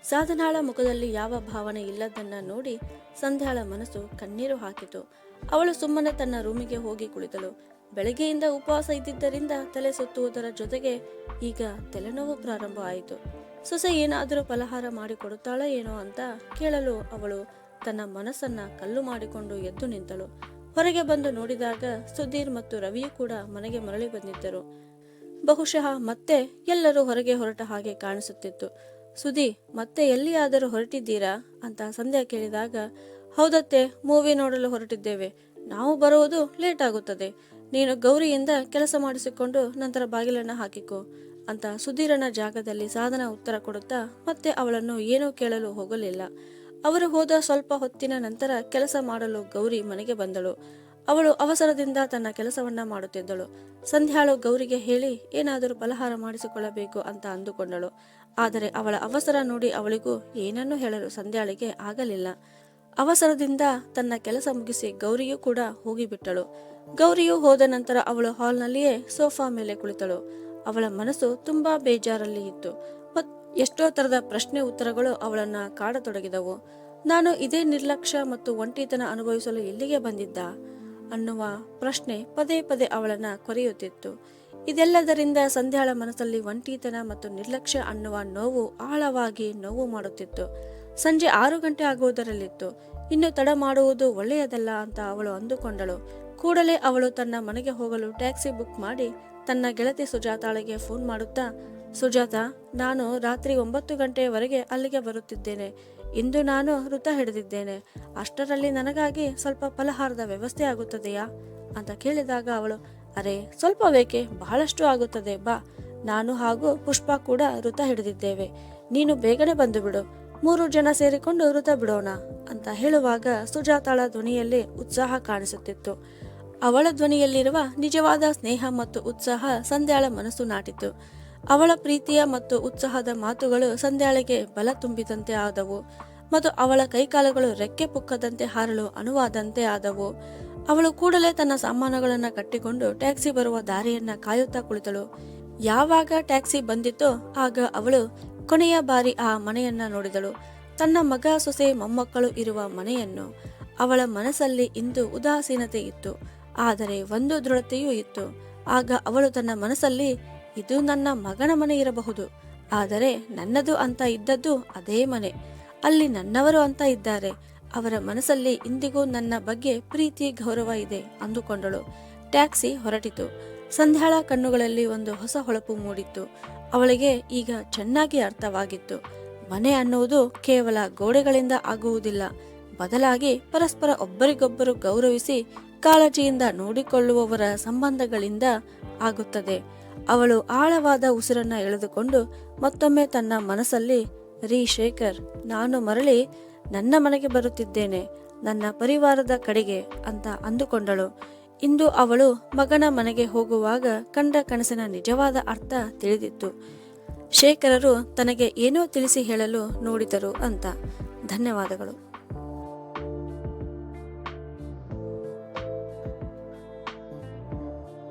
ಸಾಧನಾಳ ಮುಖದಲ್ಲಿ ಯಾವ ಭಾವನೆ ಇಲ್ಲದನ್ನ ನೋಡಿ ಸಂಧ್ಯಾಳ ಮನಸ್ಸು ಕಣ್ಣೀರು ಹಾಕಿತು. ಅವಳು ಸುಮ್ಮನೆ ತನ್ನ ರೂಮಿಗೆ ಹೋಗಿ ಕುಳಿತಳು. ಬೆಳಗ್ಗೆಯಿಂದ ಉಪವಾಸ ಇದ್ದಿದ್ದರಿಂದ ತಲೆ ಸುತ್ತುವುದರ ಜೊತೆಗೆ ಈಗ ತಲೆನೋವು ಪ್ರಾರಂಭ ಆಯಿತು. ಸೊಸೆ ಏನಾದರೂ ಫಲಹಾರ ಮಾಡಿಕೊಡುತ್ತಾಳೋ ಏನೋ ಅಂತ ಕೇಳಲು ಅವಳು ತನ್ನ ಮನಸ್ಸನ್ನ ಕಲ್ಲು ಮಾಡಿಕೊಂಡು ಎದ್ದು ನಿಂತಳು. ಹೊರಗೆ ಬಂದು ನೋಡಿದಾಗ ಸುಧೀರ್ ಮತ್ತು ರವಿಯು ಕೂಡ ಮನೆಗೆ ಮರಳಿ ಬಂದಿದ್ದರು. ಬಹುಶಃ ಮತ್ತೆ ಎಲ್ಲರೂ ಹೊರಗೆ ಹೊರಟ ಹಾಗೆ ಕಾಣಿಸುತ್ತಿತ್ತು. ಸುದಿ ಮತ್ತೆ ಎಲ್ಲಿಯಾದರೂ ಹೊರಟಿದ್ದೀರಾ? ಅಂತ ಸಂಧ್ಯಾ ಕೇಳಿದಾಗ, ಹೌದತ್ತೆ, ಮೂವಿ ನೋಡಲು ಹೊರಟಿದ್ದೇವೆ. ನಾವು ಬರುವುದು ಲೇಟ್ ಆಗುತ್ತದೆ. ನೀನು ಗೌರಿಯಿಂದ ಕೆಲಸ ಮಾಡಿಸಿಕೊಂಡು ನಂತರ ಬಾಗಿಲನ್ನ ಹಾಕಿಕೊ ಅಂತ ಸುಧೀರನ ಜಾಗದಲ್ಲಿ ಸಾಧನ ಉತ್ತರ ಕೊಡುತ್ತಾ ಮತ್ತೆ ಅವಳನ್ನು ಏನೂ ಕೇಳಲು ಹೋಗಲಿಲ್ಲ. ಅವರು ಹೋದ ಸ್ವಲ್ಪ ಹೊತ್ತಿನ ನಂತರ ಕೆಲಸ ಮಾಡಲು ಗೌರಿ ಮನೆಗೆ ಬಂದಳು. ಅವಳು ಅವಸರದಿಂದ ತನ್ನ ಕೆಲಸವನ್ನ ಮಾಡುತ್ತಿದ್ದಳು. ಸಂಧ್ಯಾಳು ಗೌರಿಗೆ ಹೇಳಿ, ಏನಾದರೂ ಬಲಹಾರ ಮಾಡಿಸಿಕೊಳ್ಳಬೇಕು ಅಂತ ಅಂದುಕೊಂಡಳು. ಆದರೆ ಅವಳ ಅವಸರ ನೋಡಿ ಅವಳಿಗೂ ಏನನ್ನೂ ಹೇಳಲು ಸಂಧ್ಯಾಳಿಗೆ ಆಗಲಿಲ್ಲ. ಅವಸರದಿಂದ ತನ್ನ ಕೆಲಸ ಮುಗಿಸಿ ಗೌರಿಯೂ ಕೂಡ ಹೋಗಿಬಿಟ್ಟಳು. ಗೌರಿಯು ಹೋದ ನಂತರ ಅವಳು ಹಾಲ್ನಲ್ಲಿಯೇ ಸೋಫಾ ಮೇಲೆ ಕುಳಿತಳು. ಅವಳ ಮನಸ್ಸು ತುಂಬಾ ಬೇಜಾರಲ್ಲಿ ಇತ್ತು. ಎಷ್ಟೋ ತರದ ಪ್ರಶ್ನೆ ಉತ್ತರಗಳು ಅವಳನ್ನ ಕಾಡತೊಡಗಿದವು. ನಾನು ಇದೇ ನಿರ್ಲಕ್ಷ್ಯ ಮತ್ತು ಒಂಟಿತನ ಅನುಭವಿಸಲು ಎಲ್ಲಿಗೆ ಬಂದಿದ್ದ? ಅನ್ನುವ ಪ್ರಶ್ನೆ ಪದೇ ಪದೇ ಅವಳನ್ನ ಕೊರೆಯುತ್ತಿತ್ತು. ಇದೆಲ್ಲದರಿಂದ ಸಂಧ್ಯಾಳ ಮನಸ್ಸಲ್ಲಿ ಒಂಟಿತನ ಮತ್ತು ನಿರ್ಲಕ್ಷ್ಯ ಅನ್ನುವ ನೋವು ಆಳವಾಗಿ ನೋವು ಮಾಡುತ್ತಿತ್ತು. ಸಂಜೆ ಆರು ಗಂಟೆ ಆಗುವುದರಲ್ಲಿತ್ತು. ಇನ್ನು ತಡ ಮಾಡುವುದು ಒಳ್ಳೆಯದಲ್ಲ ಅಂತ ಅವಳು ಅಂದುಕೊಂಡಳು. ಕೂಡಲೇ ಅವಳು ತನ್ನ ಮನೆಗೆ ಹೋಗಲು ಟ್ಯಾಕ್ಸಿ ಬುಕ್ ಮಾಡಿ ತನ್ನ ಗೆಳತಿ ಸುಜಾತಾಳಿಗೆ ಫೋನ್ ಮಾಡುತ್ತಾ ಸುಜಾತ, ನಾನು ರಾತ್ರಿ ಒಂಬತ್ತು ಗಂಟೆಯವರೆಗೆ ಅಲ್ಲಿಗೆ ಬರುತ್ತಿದ್ದೇನೆ. ಇಂದು ನಾನು ವೃತ ಹಿಡಿದಿದ್ದೇನೆ. ಅಷ್ಟರಲ್ಲಿ ನನಗಾಗಿ ಸ್ವಲ್ಪ ಫಲಹಾರದ ವ್ಯವಸ್ಥೆ ಆಗುತ್ತದೆಯಾ? ಅಂತ ಕೇಳಿದಾಗ ಅವಳು, ಅರೆ ಸ್ವಲ್ಪ ಬೇಕೆ ಬಹಳಷ್ಟು ಆಗುತ್ತದೆ, ಬಾ. ನಾನು ಹಾಗೂ ಪುಷ್ಪ ಕೂಡ ವೃತ ಹಿಡಿದಿದ್ದೇವೆ. ನೀನು ಬೇಗನೆ ಬಂದು ಬಿಡು. ಮೂರು ಜನ ಸೇರಿಕೊಂಡು ವೃತ ಬಿಡೋಣ, ಅಂತ ಹೇಳುವಾಗ ಸುಜಾತಾಳ ಧ್ವನಿಯಲ್ಲಿ ಉತ್ಸಾಹ ಕಾಣಿಸುತ್ತಿತ್ತು. ಅವಳ ಧ್ವನಿಯಲ್ಲಿರುವ ನಿಜವಾದ ಸ್ನೇಹ ಮತ್ತು ಉತ್ಸಾಹ ಸಂಧ್ಯಾಳ ಮನಸ್ಸು ನಾಟಿತು ಅವಳ ಪ್ರೀತಿಯ ಮತ್ತು ಉತ್ಸಾಹದ ಮಾತುಗಳು ಸಂಧ್ಯಾಳಿಗೆ ಬಲ ತುಂಬಿದಂತೆ ಆದವು ಮತ್ತು ಅವಳ ಕೈಕಾಲುಗಳು ರೆಕ್ಕೆ ಪುಕ್ಕದಂತೆ ಹಾರಲು ಅನುವಾದಂತೆ ಆದವು. ಅವಳು ಕೂಡಲೇ ತನ್ನ ಸಾಮಾನುಗಳನ್ನು ಕಟ್ಟಿಕೊಂಡು ಟ್ಯಾಕ್ಸಿ ಬರುವ ದಾರಿಯನ್ನ ಕಾಯುತ್ತಾ ಕುಳಿತಳು. ಯಾವಾಗ ಟ್ಯಾಕ್ಸಿ ಬಂದಿತ್ತೋ ಆಗ ಅವಳು ಕೊನೆಯ ಬಾರಿ ಆ ಮನೆಯನ್ನ ನೋಡಿದಳು. ತನ್ನ ಮಗ ಸೊಸೆ ಮೊಮ್ಮಕ್ಕಳು ಇರುವ ಮನೆಯನ್ನು ಅವಳ ಮನಸ್ಸಲ್ಲಿ ಇಂದು ಉದಾಸೀನತೆ ಇತ್ತು. ಆದರೆ ಒಂದು ದೃಢತೆಯೂ ಇತ್ತು. ಆಗ ಅವಳು ತನ್ನ ಮನಸ್ಸಲ್ಲಿ ಇದು ನನ್ನ ಮಗನ ಮನೆ ಇರಬಹುದು. ಆದರೆ ನನ್ನದು ಅಂತ ಇದ್ದದ್ದು ಅದೇ ಮನೆ. ಅಲ್ಲಿ ನನ್ನವರು ಅಂತ ಇದ್ದಾರೆ. ಅವರ ಮನಸ್ಸಲ್ಲಿ ಇಂದಿಗೂ ನನ್ನ ಬಗ್ಗೆ ಪ್ರೀತಿ, ಗೌರವ ಇದೆ ಅಂದುಕೊಂಡಳು. ಟ್ಯಾಕ್ಸಿ ಹೊರಟಿತು. ಸಂಧ್ಯಾಳ ಕಣ್ಣುಗಳಲ್ಲಿ ಒಂದು ಹೊಸ ಹೊಳಪು ಮೂಡಿತ್ತು. ಅವಳಿಗೆ ಈಗ ಚೆನ್ನಾಗಿ ಅರ್ಥವಾಗಿತ್ತು. ಮನೆ ಅನ್ನುವುದು ಕೇವಲ ಗೋಡೆಗಳಿಂದ ಆಗುವುದಿಲ್ಲ. ಬದಲಾಗಿ ಪರಸ್ಪರ ಒಬ್ಬರಿಗೊಬ್ಬರು ಗೌರವಿಸಿ ಕಾಳಜಿಯಿಂದ ನೋಡಿಕೊಳ್ಳುವವರ ಸಂಬಂಧಗಳಿಂದ ಆಗುತ್ತದೆ. ಅವಳು ಆಳವಾದ ಉಸಿರನ್ನ ಎಳೆದುಕೊಂಡು ಮತ್ತೊಮ್ಮೆ ತನ್ನ ಮನಸ್ಸಲ್ಲಿ, ರೀ ಶೇಖರ್, ನಾನು ಮರಳಿ ನನ್ನ ಮನೆಗೆ ಬರುತ್ತಿದ್ದೇನೆ, ನನ್ನ ಪರಿವಾರದ ಕಡೆಗೆ ಅಂತ ಅಂದುಕೊಂಡಳು. ಇಂದು ಅವಳು ಮಗನ ಮನೆಗೆ ಹೋಗುವಾಗ ಕಂಡ ಕನಸಿನ ನಿಜವಾದ ಅರ್ಥ ತಿಳಿದಿತ್ತು. ಶೇಖರರು ತನಗೆ ಏನೋ ತಿಳಿಸಿ ಹೇಳಲು ನೋಡಿದರು ಅಂತ. ಧನ್ಯವಾದಗಳು.